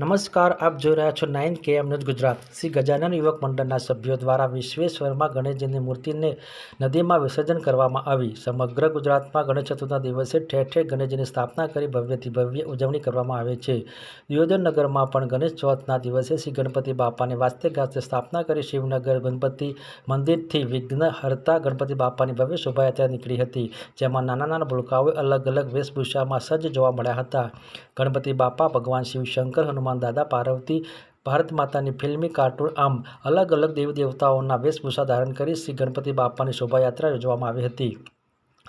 નમસ્કાર, આપ જોઈ રહ્યા છો nine K M news Gujarat. Shri Gajanan યુવક મંડળના સભ્યો દ્વારા વિશ્વેશ્વરમાં ગણેશજીની મૂર્તિને નદીમાં વિસર્જન કરવામાં આવી. સમગ્ર ગુજરાતમાં ગણેશ ચતુર્થના દિવસે ઠેર ઠેર ગણેશજીની સ્થાપના કરી ભવ્યથી ભવ્ય ઉજવણી કરવામાં આવે છે. દિયોદરનગરમાં પણ ગણેશ ચોથના દિવસે શ્રી ગણપતિ બાપાને વાસ્તે ગાસ્તે સ્થાપના કરી શિવનગર ગણપતિ મંદિરથી વિઘ્ન હરતા ગણપતિ બાપાની ભવ્ય શોભાયાત્રા નીકળી હતી, જેમાં નાના નાના ભૂલકાઓએ અલગ અલગ વેશભૂષામાં સજ્જ જોવા મળ્યા હતા. ગણપતિ બાપા ભગવાન શિવશંકર હનુમાન દાદા, પાર્વતી ભારત માતાની ફિલ્મી કાર્ટૂન આમ અલગ અલગ દેવી દેવતાઓના વેશભૂષા ધારણ કરી શ્રી ગણપતિ બાપાની શોભાયાત્રા યોજવામાં આવી હતી.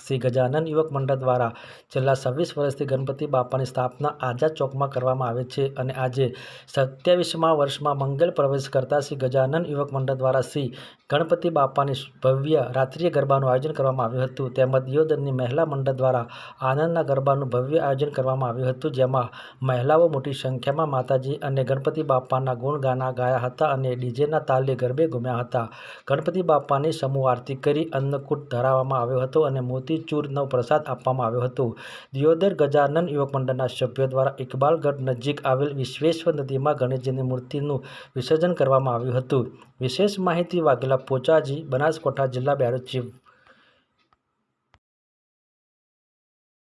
શ્રી ગજાનન યુવક મંડળ દ્વારા છેલ્લા છવ્વીસ વર્ષથી ગણપતિ બાપાની સ્થાપના આઝાદ ચોકમાં કરવામાં આવે છે અને આજે સત્યાવીસમા વર્ષમાં મંગલ પ્રવેશ કરતા શ્રી ગજાનન યુવક મંડળ દ્વારા શ્રી ગણપતિ બાપાની ભવ્ય રાત્રિય ગરબાનું આયોજન કરવામાં આવ્યું હતું. તેમજ દિયોદરની મહિલા મંડળ દ્વારા આનંદના ગરબાનું ભવ્ય આયોજન કરવામાં આવ્યું હતું, જેમાં મહિલાઓ મોટી સંખ્યામાં માતાજી અને ગણપતિ બાપાના ગુણ ગાના ગાયા હતા અને ડીજેના તાલે ગરબે ઘૂમ્યા હતા. ગણપતિ બાપાની સમૂહ આરતી કરી અન્નકૂટ ધરાવવામાં આવ્યો હતો અને મોતીચૂરનો પ્રસાદ આપવામાં આવ્યો હતો. દિયોદર ગજાનન યુવક મંડળના સભ્યો દ્વારા ઇકબાલગઢ નજીક આવેલ વિશ્વેશ્વર નદીમાં ગણેશજીની મૂર્તિનું વિસર્જન કરવામાં આવ્યું હતું. વિશેષ માહિતી વાઘેલા પોચાજી બનાસકાંઠા જિલ્લા બ્યુરો ચીફ